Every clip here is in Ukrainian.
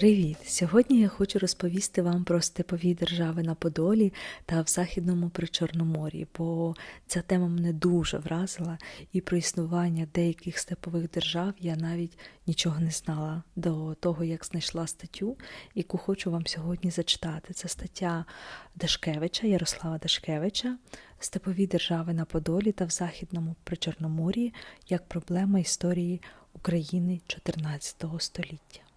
Привіт! Сьогодні я хочу розповісти вам про степові держави на Подолі та в Західному Причорномор'ї, бо ця тема мене дуже вразила, і про існування деяких степових держав я навіть нічого не знала до того, як знайшла статтю, яку хочу вам сьогодні зачитати. Це стаття Дашкевича, Ярослава Дашкевича, Степові держави на Подолі та в Західному Причорномор'ї як проблема історії України 14 століття.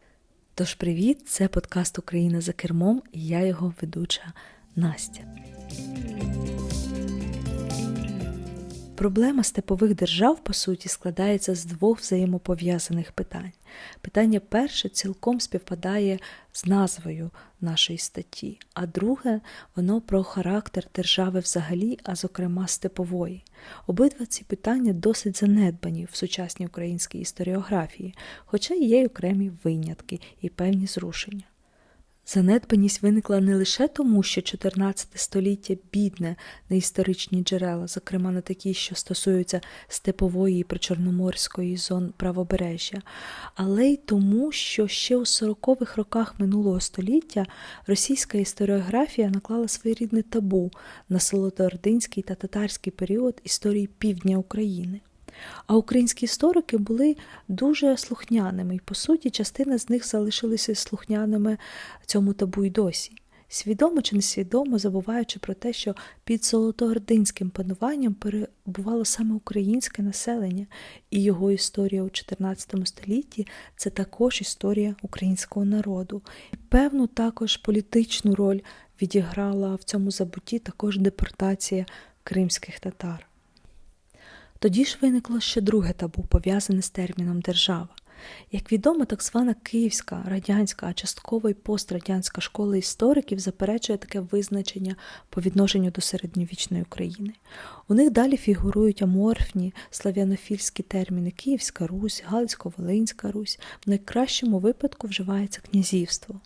Тож, привіт! Це подкаст Україна за кермом і я його ведуча Настя. Проблема степових держав, по суті, складається з двох взаємопов'язаних питань. Питання перше цілком співпадає з назвою нашої статті, а друге воно про характер держави взагалі, а зокрема степової. Обидва ці питання досить занедбані в сучасній українській історіографії, хоча є й окремі винятки і певні зрушення. Занедбаність виникла не лише тому, що 14 століття бідне на історичні джерела, зокрема на такі, що стосуються степової і причорноморської зон правобережжя, але й тому, що ще у 40-х роках минулого століття російська історіографія наклала своєрідне табу на Солотоординський та татарський період історії півдня України. А українські історики були дуже слухняними, і, по суті, частина з них залишилися слухняними цьому табу й досі. Свідомо чи несвідомо забуваючи про те, що під Золотоординським пануванням перебувало саме українське населення, і його історія у 14 столітті це також історія українського народу. Певну також політичну роль відіграла в цьому забутті також депортація кримських татар. Тоді ж виникло ще друге табу, пов'язане з терміном держава. Як відомо, так звана Київська, радянська, а частково й пострадянська школа істориків заперечує таке визначення по відношенню до середньовічної України. У них далі фігурують аморфні слав'янофільські терміни Київська Русь, Галицько-Волинська Русь, в найкращому випадку вживається князівство.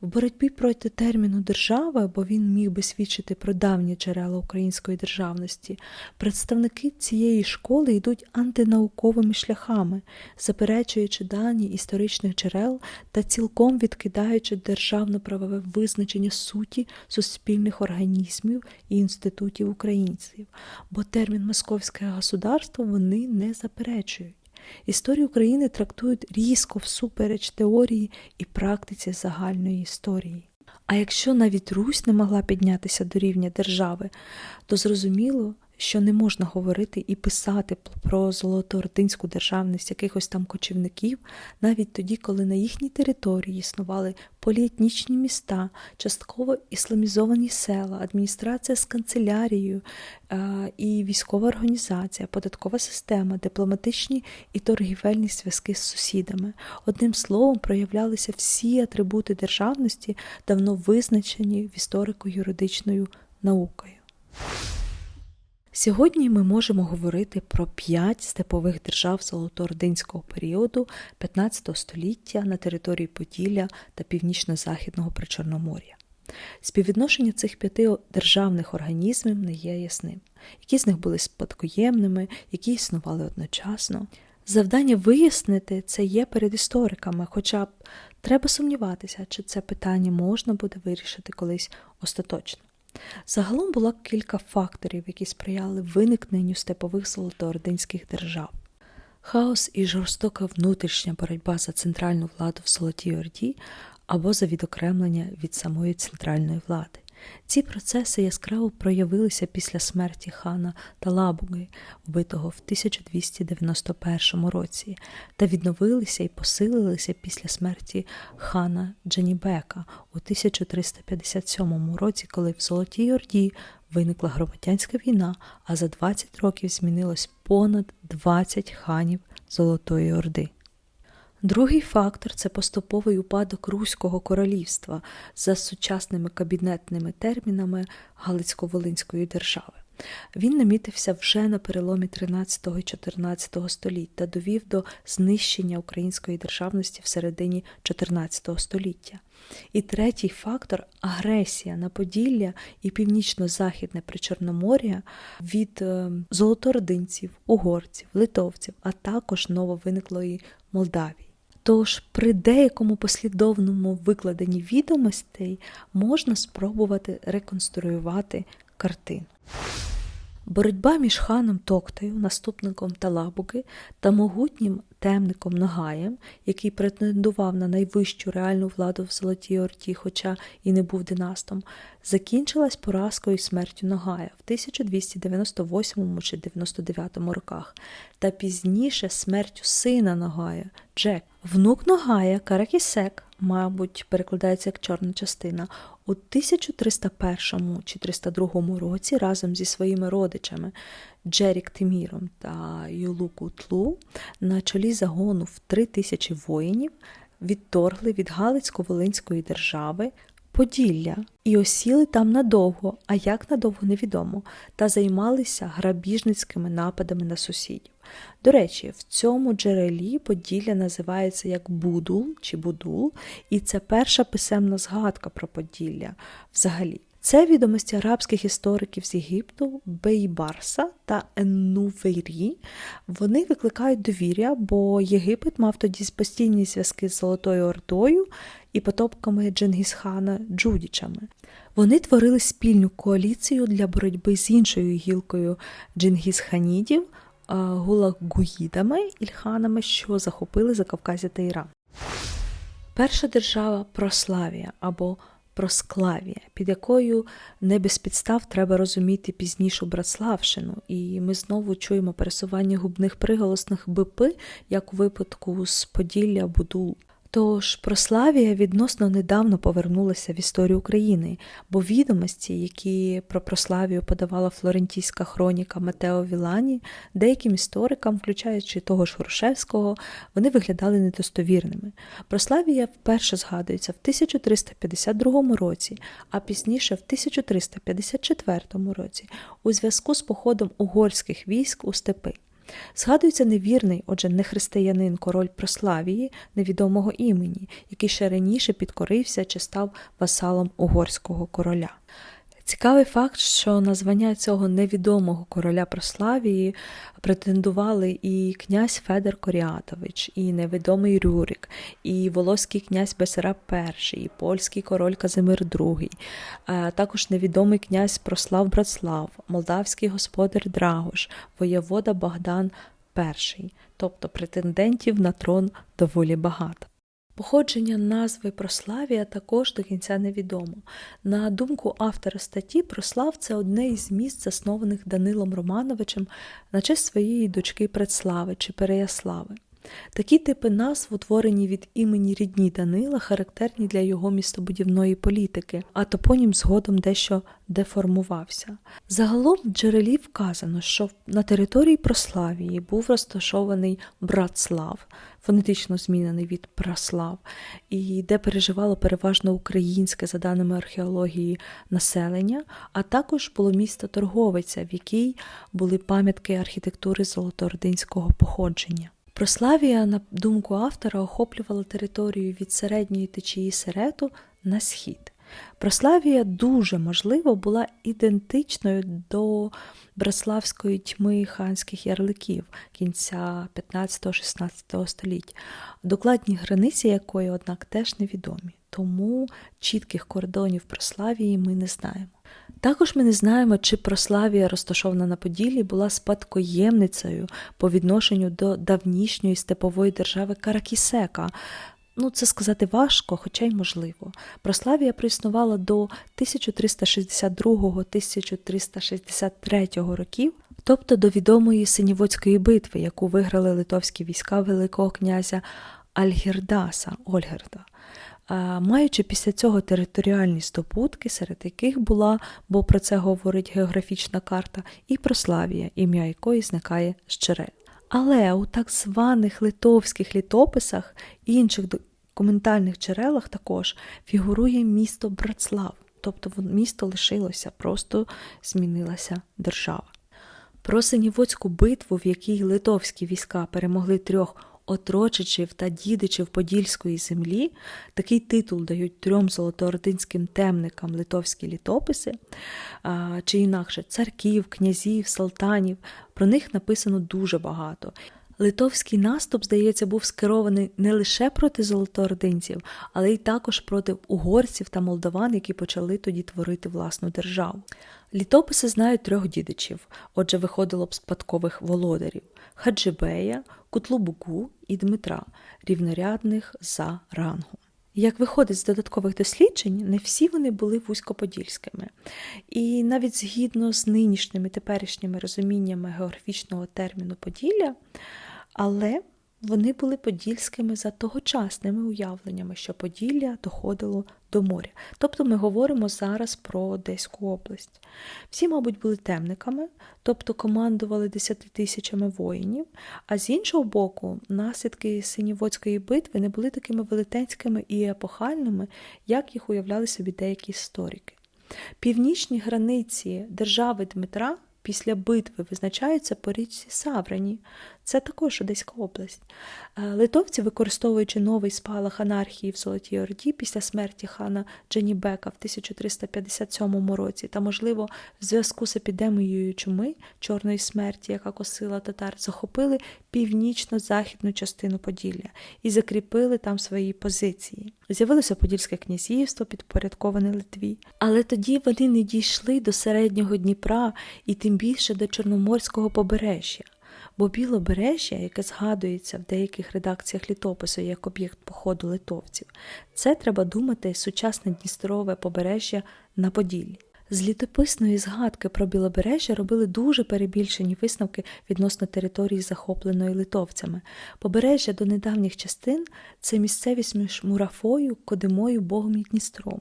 В боротьбі проти терміну держава, бо він міг би свідчити про давні джерела української державності, представники цієї школи йдуть антинауковими шляхами, заперечуючи дані історичних джерел та цілком відкидаючи державно-правове визначення суті суспільних організмів і інститутів українців, бо термін московське государство вони не заперечують. Історію України трактують різко всупереч теорії і практиці загальної історії. А якщо навіть Русь не могла піднятися до рівня держави, то зрозуміло, що не можна говорити і писати про золотоординську державність якихось там кочівників, навіть тоді, коли на їхній території існували поліетнічні міста, частково ісламізовані села, адміністрація з канцелярією і військова організація, податкова система, дипломатичні і торгівельні зв'язки з сусідами. Одним словом, проявлялися всі атрибути державності, давно визначені в історико-юридичною наукою. Сьогодні ми можемо говорити про п'ять степових держав золотоординського періоду 15 століття на території Поділля та північно-західного Причорномор'я. Співвідношення цих п'яти державних організмів не є ясним, які з них були спадкоємними, які існували одночасно. Завдання вияснити це є перед істориками, хоча б треба сумніватися, чи це питання можна буде вирішити колись остаточно. Загалом було кілька факторів, які сприяли виникненню степових золотоординських держав. Хаос і жорстока внутрішня боротьба за центральну владу в Золотій Орді або за відокремлення від самої центральної влади. Ці процеси яскраво проявилися після смерті хана Талабуги, вбитого в 1291 році, та відновилися і посилилися після смерті хана Джанібека у 1357 році, коли в Золотій Орді виникла громадянська війна, а за 20 років змінилось понад 20 ханів Золотої Орди. Другий фактор це поступовий упадок Руського королівства за сучасними кабінетними термінами Галицько-Волинської держави. Він намітився вже на переломі 13 і 14 століть та довів до знищення української державності в середині 14 століття. І третій фактор агресія на Поділля і північно-західне Причорномор'я від е, золотородинців, угорців, литовців, а також нововиниклої Молдавії. Тож при деякому послідовному викладенні відомостей можна спробувати реконструювати картину. Боротьба між ханом Токтою, наступником Талабуки, та могутнім темником Нагаєм, який претендував на найвищу реальну владу в Золотій Орді, хоча і не був династом, закінчилась поразкою смертю Нагая в 1298 чи 99 роках, та пізніше смертю сина Нагая Джек. Внук Ногая Каракісек, мабуть, перекладається як чорна частина, у 1301 чи 302 році разом зі своїми родичами Джерік Тиміром та Юлуку Тлу на чолі загону в тисячі воїнів відторгли від Галицько-Волинської держави Поділля і осіли там надовго, а як надовго невідомо, та займалися грабіжницькими нападами на сусідів. До речі, в цьому джерелі Поділля називається як Будул чи Будул, і це перша писемна згадка про Поділля взагалі. Це відомості арабських істориків з Єгипту Бейбарса та Еннувейрі. Вони викликають довір'я, бо Єгипет мав тоді постійні зв'язки з Золотою Ордою і потопками Джингісхана Джудічами. Вони творили спільну коаліцію для боротьби з іншою гілкою Джингісханідів, гулагуїдами ільханами, що захопили Закавказя та Іран. Перша держава Прославія або Просклавія, під якою не без підстав треба розуміти пізнішу Братславщину, і ми знову чуємо пересування губних приголосних БП, як у випадку з Поділля Будул. Тож Прославія відносно недавно повернулася в історію України, бо відомості, які про Прославію подавала флорентійська хроніка Матео Вілані, деяким історикам, включаючи того ж Грушевського, вони виглядали недостовірними. Прославія вперше згадується в 1352 році, а пізніше в 1354 році у зв'язку з походом угорських військ у степи. Згадується невірний, отже, не християнин король Прославії, невідомого імені, який ще раніше підкорився чи став васалом угорського короля. Цікавий факт, що на звання цього невідомого короля Прославії претендували і князь Федор Коріатович, і невідомий Рюрик, і волоський князь Бесараб І, і польський король Казимир II, а також невідомий князь Прослав Братслав, молдавський господар Драгош, воєвода Богдан І, тобто претендентів на трон доволі багато. Походження назви Прославія також до кінця невідомо. На думку автора статті, Прослав це одне із міст, заснованих Данилом Романовичем на честь своєї дочки Предслави чи Переяслави. Такі типи назв, утворені від імені рідні Данила, характерні для його містобудівної політики, а топонім згодом дещо деформувався. Загалом в джерелі вказано, що на території Прославії був розташований Братслав, фонетично змінений від Праслав, і де переживало переважно українське, за даними археології, населення, а також було місто Торговиця, в якій були пам'ятки архітектури золотоординського походження. Прославія, на думку автора, охоплювала територію від середньої течії Серету на схід. Прославія дуже можливо була ідентичною до браславської тьми ханських ярликів кінця 15-16 століть, докладні границі якої, однак, теж невідомі, тому чітких кордонів Прославії ми не знаємо. Також ми не знаємо, чи Прославія, розташована на Поділлі, була спадкоємницею по відношенню до давнішньої степової держави Каракісека. Ну, це сказати важко, хоча й можливо. Прославія проіснувала до 1362-1363 років, тобто до відомої Синіводської битви, яку виграли литовські війська Великого князя Альгірдаса Ольгерда маючи після цього територіальні здобутки, серед яких була, бо про це говорить географічна карта, і Прославія, ім'я якої зникає з джерел. Але у так званих литовських літописах і інших документальних джерелах також фігурує місто Братслав, тобто місто лишилося, просто змінилася держава. Про Синівоцьку битву, в якій литовські війська перемогли трьох отрочичів та дідичів Подільської землі, такий титул дають трьом золотоординським темникам литовські літописи, чи інакше царків, князів, салтанів. Про них написано дуже багато. Литовський наступ, здається, був скерований не лише проти золотоординців, але й також проти угорців та молдаван, які почали тоді творити власну державу. Літописи знають трьох дідичів, отже, виходило б спадкових володарів Хаджибея, Кутлубугу і Дмитра, рівнорядних за рангом. Як виходить з додаткових досліджень, не всі вони були вузькоподільськими. І навіть згідно з нинішніми теперішніми розуміннями географічного терміну Поділля, але вони були подільськими за тогочасними уявленнями, що Поділля доходило до моря. Тобто ми говоримо зараз про Одеську область. Всі, мабуть, були темниками, тобто командували десяти тисячами воїнів, а з іншого боку, наслідки Синіводської битви не були такими велетенськими і епохальними, як їх уявляли собі деякі історики. Північні границі держави Дмитра після битви визначаються по річці Саврані. Це також Одеська область. Е, Литовці, використовуючи новий спалах анархії в Золотій Орді після смерті хана Дженібека в 1357 році, та, можливо, в зв'язку з епідемією чуми чорної смерті, яка косила татар, захопили північно-західну частину Поділля і закріпили там свої позиції. З'явилося Подільське князівство, підпорядковане Литві, але тоді вони не дійшли до середнього Дніпра і тим більше до Чорноморського побережжя. Бо білобережжя, яке згадується в деяких редакціях літопису як об'єкт походу литовців, це треба думати сучасне Дністрове побережжя на Поділлі. З літописної згадки про білобережжя робили дуже перебільшені висновки відносно території, захопленої литовцями. Побережжя до недавніх частин це місцевість між Мурафою, Кодимою, Богом і Дністром.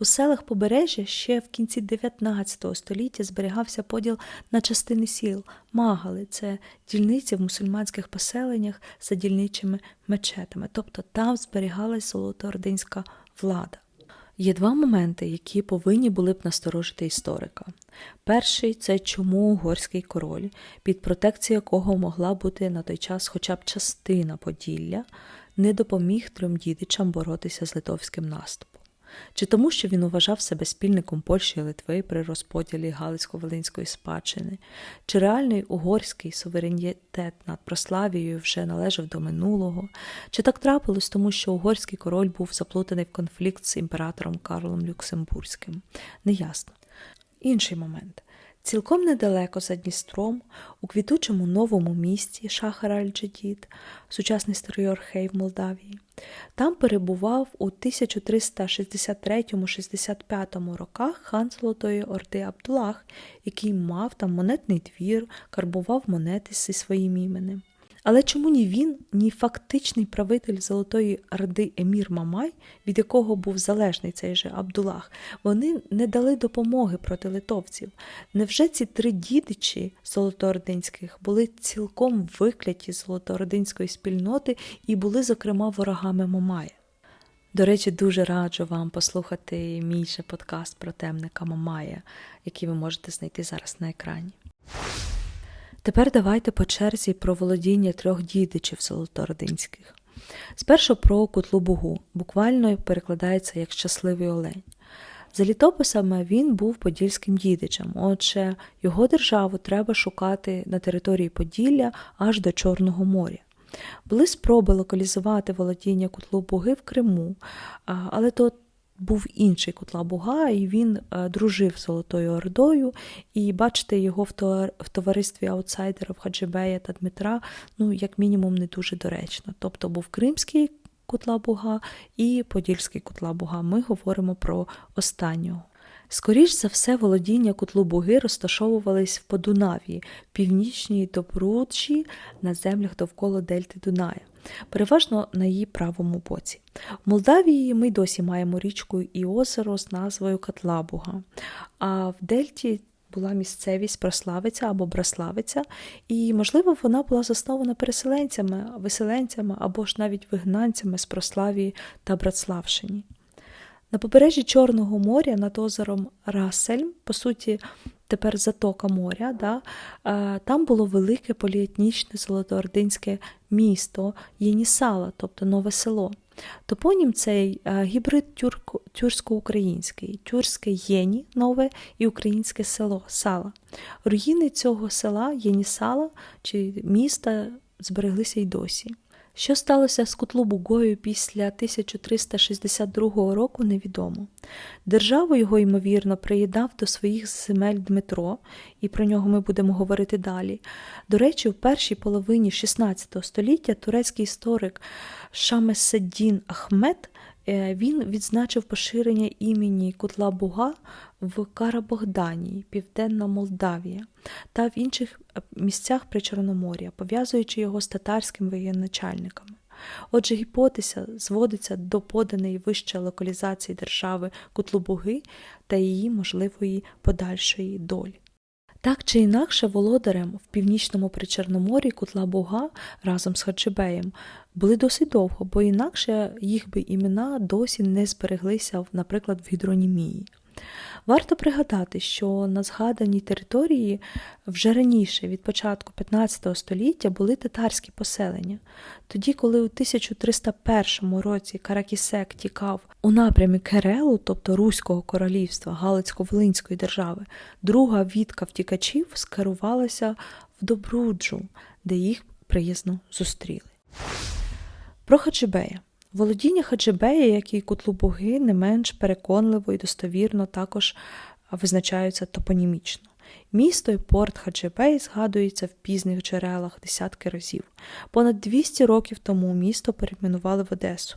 У селах побережжя ще в кінці 19 століття зберігався поділ на частини сіл Магали це дільниці в мусульманських поселеннях за дільничими мечетами, тобто там зберігалась золотоординська влада. Є два моменти, які повинні були б насторожити історика. Перший це чому угорський король, під протекцією якого могла бути на той час хоча б частина Поділля, не допоміг трьом дідичам боротися з литовським наступом. Чи тому, що він вважав себе спільником Польщі і Литви при розподілі Галицько-Волинської спадщини, чи реальний угорський суверенітет над Прославією вже належав до минулого, чи так трапилось тому, що угорський король був заплутаний в конфлікт з імператором Карлом Люксембурзьким? Неясно. Інший момент. Цілком недалеко за Дністром, у квітучому новому місті Шахар Аль-Джедід, сучасний старий Орхей в Молдавії, там перебував у 1363-65 роках хан Золотої Орди Абдулах, який мав там монетний двір, карбував монети зі своїм іменем. Але чому ні він, ні фактичний правитель Золотої Орди Емір Мамай, від якого був залежний цей же Абдулах, вони не дали допомоги проти литовців? Невже ці три дідичі золотоординських були цілком викляті з золотоординської спільноти і були, зокрема, ворогами Мамая? До речі, дуже раджу вам послухати мій же подкаст про темника Мамая, який ви можете знайти зараз на екрані. Тепер давайте по черзі про володіння трьох дідичів золотородинських. Спершу про Кутлу-Бугу, буквально перекладається як щасливий олень. За літописами він був подільським дідичем, отже, його державу треба шукати на території Поділля аж до Чорного моря. Були спроби локалізувати володіння Кутлу-Буги в Криму, але то був інший Кутла Буга, і він е, дружив з Золотою Ордою, і бачити його в товаристві аутсайдерів Хаджибея та Дмитра, ну, як мінімум, не дуже доречно. Тобто був Кримський Кутла Буга і Подільський Кутла Буга. Ми говоримо про останнього. Скоріш за все, володіння Кутлу-Буги розташовувались в Подунавії, північній Добручі на землях довкола Дельти Дуная переважно на її правому боці. В Молдавії ми досі маємо річку і озеро з назвою Катлабуга, а в Дельті була місцевість Прославиця або Браславиця, і, можливо, вона була заснована переселенцями, виселенцями або ж навіть вигнанцями з Прославії та Братславщині. На побережжі Чорного моря над озером Рассельм, по суті, тепер затока моря, да, там було велике поліетнічне золотоординське місто Єнісала, тобто нове село. Топонім цей гібрид тюрсько-український, тюрське єні нове і українське село Сала. Руїни цього села Єнісала чи міста збереглися й досі. Що сталося з Кутлу-Бугою після 1362 року, невідомо. Державу його, ймовірно, приєднав до своїх земель Дмитро, і про нього ми будемо говорити далі. До речі, в першій половині XVI століття турецький історик Шамеседдін Ахмед він відзначив поширення імені Кутла-Буга в Карабогданії, Південна Молдавія та в інших е, місцях Причорномор'я, пов'язуючи його з татарськими воєначальниками. Отже, гіпотеза зводиться до поданої вище локалізації держави Кутлубуги та її можливої подальшої долі. Так чи інакше, володарем в північному причорноморі Кутла-Буга разом з Хаджибеєм були досить довго, бо інакше їх би імена досі не збереглися, наприклад, в гідронімії. Варто пригадати, що на згаданій території вже раніше, від початку 15 століття, були татарські поселення. Тоді, коли у 1301 році Каракісек тікав у напрямі Керелу, тобто Руського королівства Галицько-Волинської держави, друга відка втікачів скерувалася в Добруджу, де їх приязно зустріли. Про Хаджибея. Володіння Хаджибея, як і Кутлубуги, не менш переконливо і достовірно також визначаються топонімічно. Місто і порт Хаджибей згадується в пізних джерелах десятки разів. Понад 200 років тому місто перейменували в Одесу.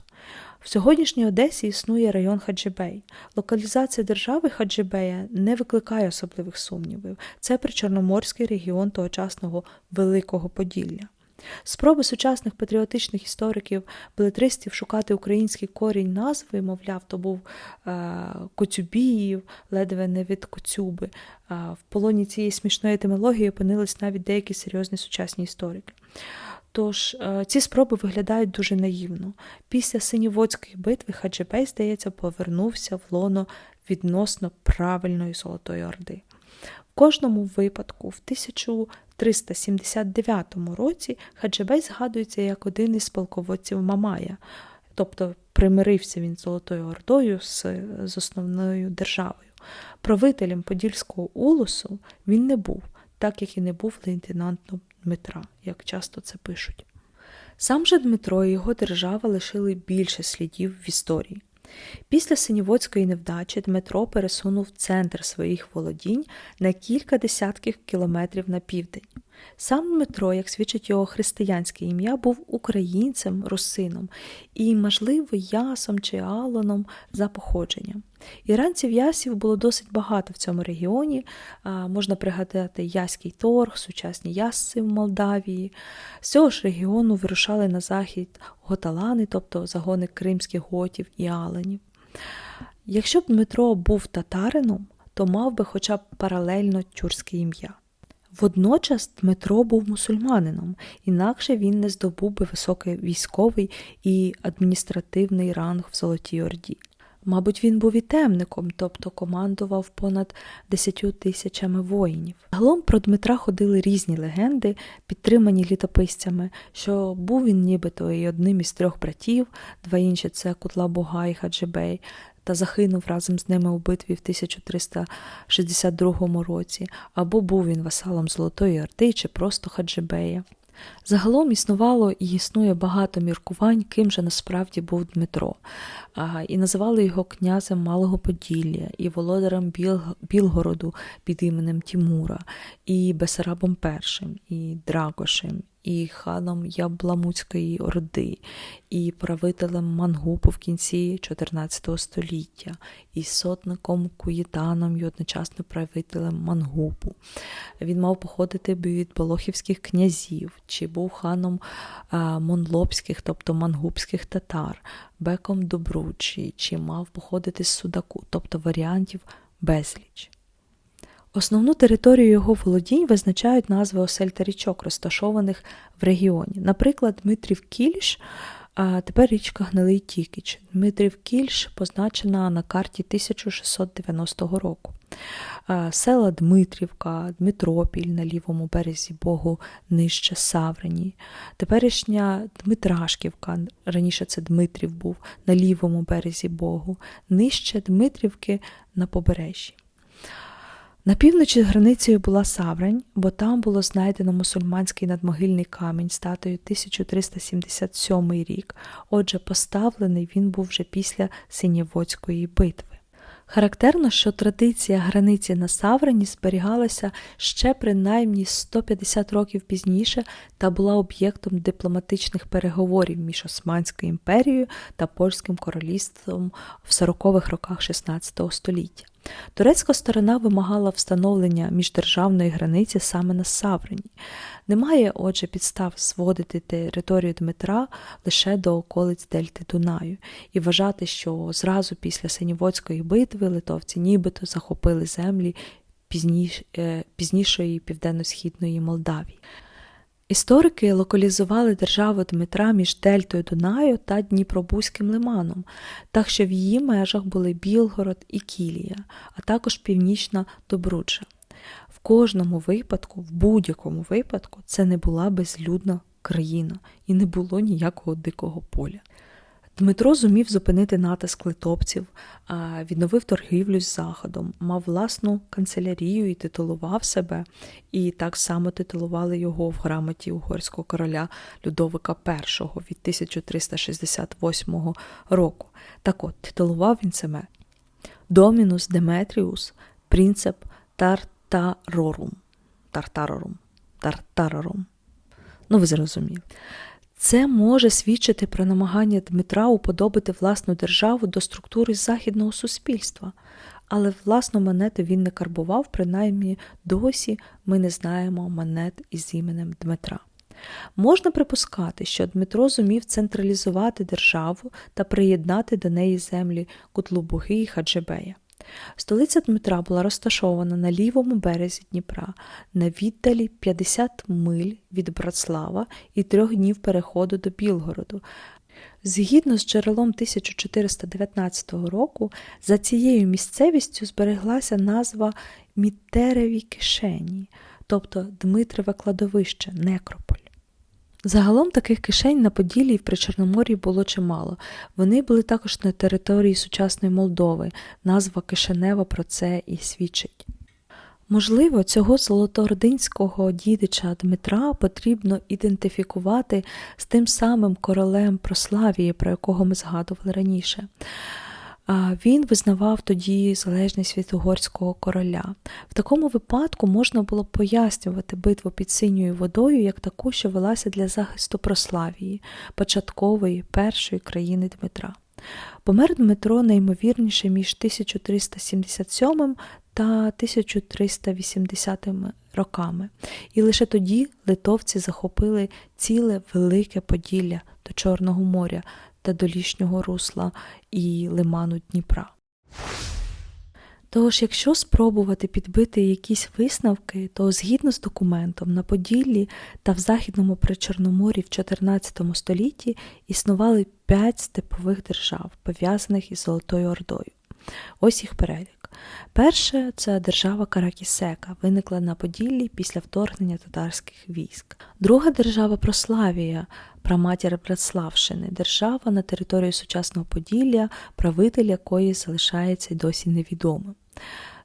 В сьогоднішній Одесі існує район Хаджибей. Локалізація держави Хаджибея не викликає особливих сумнівів. Це причорноморський регіон тогочасного Великого Поділля. Спроби сучасних патріотичних істориків, белетристів шукати український корінь назви, мовляв, то був е, Коцюбіїв, ледве не від Коцюби. Е, в полоні цієї смішної етимології опинились навіть деякі серйозні сучасні історики. Тож е, ці спроби виглядають дуже наївно. Після Синіводської битви Хаджибей, здається, повернувся в лоно відносно правильної Золотої Орди. В кожному випадку, в 1379 році, Хаджибей згадується як один із полководців Мамая, тобто примирився він з Золотою Ордою з, з основною державою. Правителем Подільського улусу він не був, так як і не був лейтенантом Дмитра, як часто це пишуть. Сам же Дмитро і його держава лишили більше слідів в історії. Після Синіводської невдачі Дмитро пересунув центр своїх володінь на кілька десятків кілометрів на південь. Сам Дмитро, як свідчить його християнське ім'я, був українцем, русином і, можливо, ясом чи алоном за походженням. Іранців ясів було досить багато в цьому регіоні. Можна пригадати Яський торг, сучасні ясси в Молдавії. З цього ж регіону вирушали на захід готалани, тобто загони кримських готів і аленів. Якщо б Дмитро був татарином, то мав би хоча б паралельно тюркське ім'я. Водночас Дмитро був мусульманином, інакше він не здобув би високий військовий і адміністративний ранг в Золотій Орді. Мабуть, він був і темником, тобто командував понад десятью тисячами воїнів. Загалом про Дмитра ходили різні легенди, підтримані літописцями, що був він нібито і одним із трьох братів, два інші це Кутла Буга і Хаджибей, та загинув разом з ними у битві в 1362 році, або був він васалом Золотої Орди чи просто Хаджибея. Загалом існувало і існує багато міркувань, ким же насправді був Дмитро, і називали його князем Малого Поділля, і володарем Біл... Білгороду під іменем Тімура, і Бесарабом І, і Дракошем, і ханом Ябламуцької Орди, і правителем Мангупу в кінці 14 століття, і сотником Куїтаном, і одночасно правителем Мангупу. Він мав походити від Болохівських князів, чи був ханом монлобських, тобто мангупських татар, беком Добручі, чи мав походити з Судаку, тобто варіантів безліч. Основну територію його володінь визначають назви осель та річок, розташованих в регіоні. Наприклад, Дмитрів Кільш, а тепер річка Гнилий Тікіч. Дмитрів Кільш позначена на карті 1690 року. Села Дмитрівка, Дмитропіль на лівому березі Богу нижче Саврені, теперішня Дмитрашківка, раніше це Дмитрів був на лівому березі Богу, нижче Дмитрівки на побережжі. На півночі границею була Саврань, бо там було знайдено мусульманський надмогильний камінь статою 1377 рік. Отже, поставлений він був вже після Синєводської битви. Характерно, що традиція границі на Саврані зберігалася ще принаймні 150 років пізніше та була об'єктом дипломатичних переговорів між Османською імперією та Польським королівством в 40-х роках XVI століття. Турецька сторона вимагала встановлення міждержавної границі саме на Саврані. Немає, отже, підстав зводити територію Дмитра лише до околиць Дельти Дунаю і вважати, що зразу після Синіводської битви литовці нібито захопили землі пізніш, е, пізнішої південно-східної Молдавії. Історики локалізували державу Дмитра між Дельтою Дунаю та Дніпробузьким лиманом, так що в її межах були Білгород і Кілія, а також північна Добруджа. В кожному випадку, в будь-якому випадку, це не була безлюдна країна і не було ніякого дикого поля. Дмитро зумів зупинити натиск литовців, відновив торгівлю з Заходом, мав власну канцелярію і титулував себе, і так само титулували його в грамоті угорського короля Людовика І від 1368 року. Так от, титулував він себе Домінус Деметріус, принцеп Тартарорум. Тартарорум. Тартарорум. Ну, ви зрозуміли. Це може свідчити про намагання Дмитра уподобити власну державу до структури західного суспільства, але власну монету він не карбував, принаймні досі ми не знаємо монет із іменем Дмитра. Можна припускати, що Дмитро зумів централізувати державу та приєднати до неї землі Кутлубуги і Хаджибея. Столиця Дмитра була розташована на лівому березі Дніпра, на віддалі 50 миль від Братслава і трьох днів переходу до Білгороду. Згідно з джерелом 1419 року, за цією місцевістю збереглася назва Мітереві кишені, тобто Дмитрове кладовище, некрополь. Загалом таких кишень на Поділлі і в Причорномор'ї було чимало. Вони були також на території сучасної Молдови. Назва Кишинева про це і свідчить. Можливо, цього золотородинського дідича Дмитра потрібно ідентифікувати з тим самим королем Прославії, про якого ми згадували раніше. Він визнавав тоді залежність від угорського короля. В такому випадку можна було пояснювати битву під синьою водою як таку, що велася для захисту Прославії, початкової першої країни Дмитра. Помер Дмитро найімовірніше між 1377 та 1380 роками, і лише тоді литовці захопили ціле Велике Поділля до Чорного моря та долішнього русла і лиману Дніпра. Тож, якщо спробувати підбити якісь висновки, то згідно з документом на Поділлі та в Західному Причорноморі в 14 столітті існували п'ять степових держав, пов'язаних із Золотою Ордою. Ось їх перелік. Перше це держава Каракісека, виникла на Поділлі після вторгнення татарських військ. Друга держава Прославія, праматір Братславщини, держава на території сучасного Поділля, правитель якої залишається досі невідомим.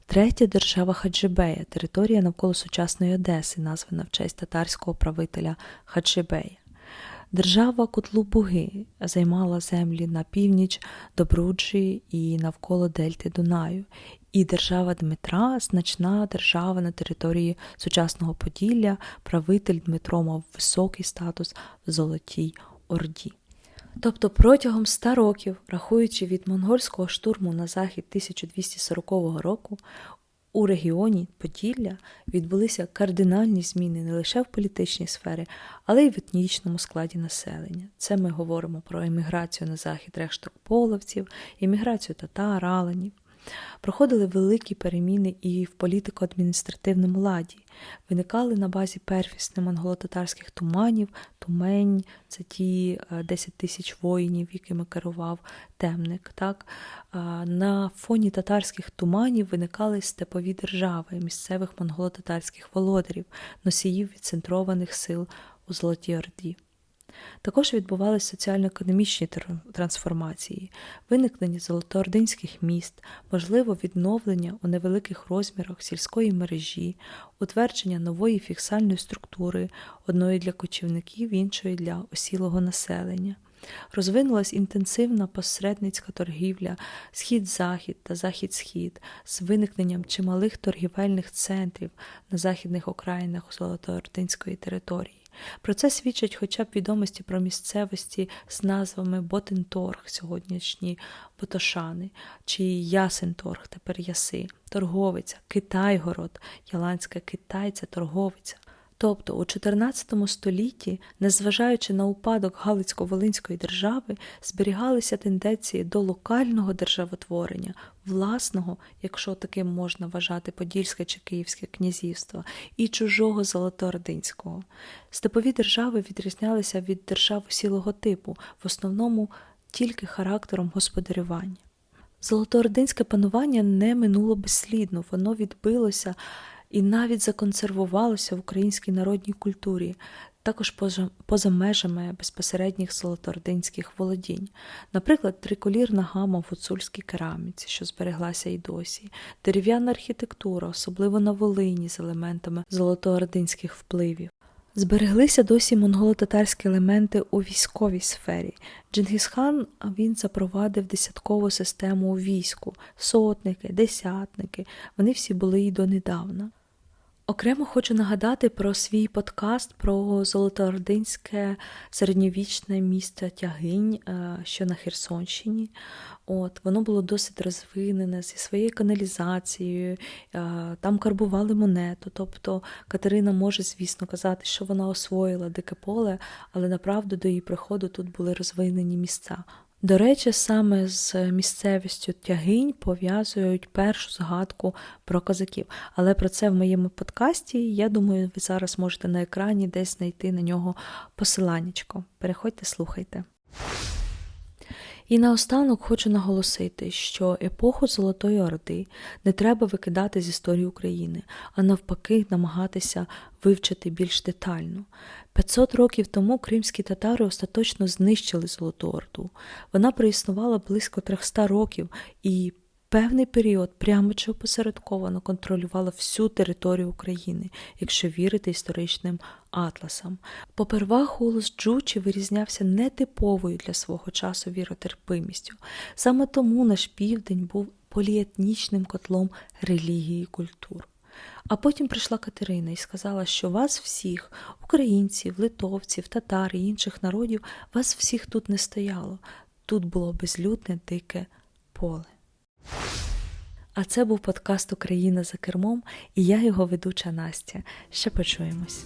Третя держава Хаджибея, територія навколо сучасної Одеси, названа в честь татарського правителя Хаджибея. Держава Котлубуги займала землі на північ Добруджі і навколо Дельти Дунаю, і держава Дмитра значна держава на території сучасного Поділля, правитель Дмитро мав високий статус в Золотій Орді. Тобто протягом ста років, рахуючи від монгольського штурму на захід 1240 року, у регіоні Поділля відбулися кардинальні зміни не лише в політичній сфері, але й в етнічному складі населення. Це ми говоримо про еміграцію на захід решток половців, еміграцію татар, аланів. Проходили великі переміни і в політико-адміністративному ладі. Виникали на базі первісне монголо-татарських туманів, тумень, це ті 10 тисяч воїнів, якими керував темник. Так? На фоні татарських туманів виникали степові держави місцевих монголо-татарських володарів, носіїв відцентрованих сил у Золотій Орді. Також відбувалися соціально-економічні трансформації, виникнення золотоординських міст, можливо відновлення у невеликих розмірах сільської мережі, утвердження нової фіксальної структури, одної для кочівників, іншої для осілого населення. Розвинулась інтенсивна посередницька торгівля схід-захід та захід-схід з виникненням чималих торгівельних центрів на західних окраїнах Золотоортинської території. Про це свідчать хоча б відомості про місцевості з назвами Ботенторг, сьогоднішні Ботошани, чи Ясенторг, тепер Яси, Торговиця, Китайгород, Яланська Китайця, Торговиця. Тобто у XIV столітті, незважаючи на упадок Галицько-Волинської держави, зберігалися тенденції до локального державотворення, власного, якщо таким можна вважати Подільське чи Київське князівство, і чужого Золотоординського. Степові держави відрізнялися від держав усілого типу, в основному тільки характером господарювання. Золотоординське панування не минуло безслідно, воно відбилося і навіть законсервувалося в українській народній культурі, також поза, поза межами безпосередніх золотоординських володінь. Наприклад, триколірна гама в гуцульській кераміці, що збереглася й досі, дерев'яна архітектура, особливо на Волині, з елементами золотоординських впливів. Збереглися досі монголо-татарські елементи у військовій сфері. Джингісхан він запровадив десяткову систему у війську, сотники, десятники. Вони всі були й донедавна. Окремо хочу нагадати про свій подкаст про Золотоординське середньовічне місто Тягинь, е, що на Херсонщині. От, воно було досить розвинене зі своєю каналізацією, е, там карбували монету. Тобто Катерина може, звісно, казати, що вона освоїла дике поле, але направду до її приходу тут були розвинені місця. До речі, саме з місцевістю тягинь пов'язують першу згадку про козаків. Але про це в моєму подкасті, я думаю, ви зараз можете на екрані десь знайти на нього посиланнячко. Переходьте, слухайте. І наостанок хочу наголосити, що епоху Золотої Орди не треба викидати з історії України, а навпаки, намагатися вивчити більш детально. 500 років тому кримські татари остаточно знищили Золоту Орду. Вона проіснувала близько 300 років і певний період прямо чи опосередковано контролювала всю територію України, якщо вірити історичним атласам. Попервах голос Джучі вирізнявся нетиповою для свого часу віротерпимістю. Саме тому наш південь був поліетнічним котлом релігії і культур. А потім прийшла Катерина і сказала, що вас всіх, українців, литовців, татар і інших народів, вас всіх тут не стояло. Тут було безлюдне дике поле. А це був подкаст Україна за кермом, і я його ведуча Настя. Ще почуємось.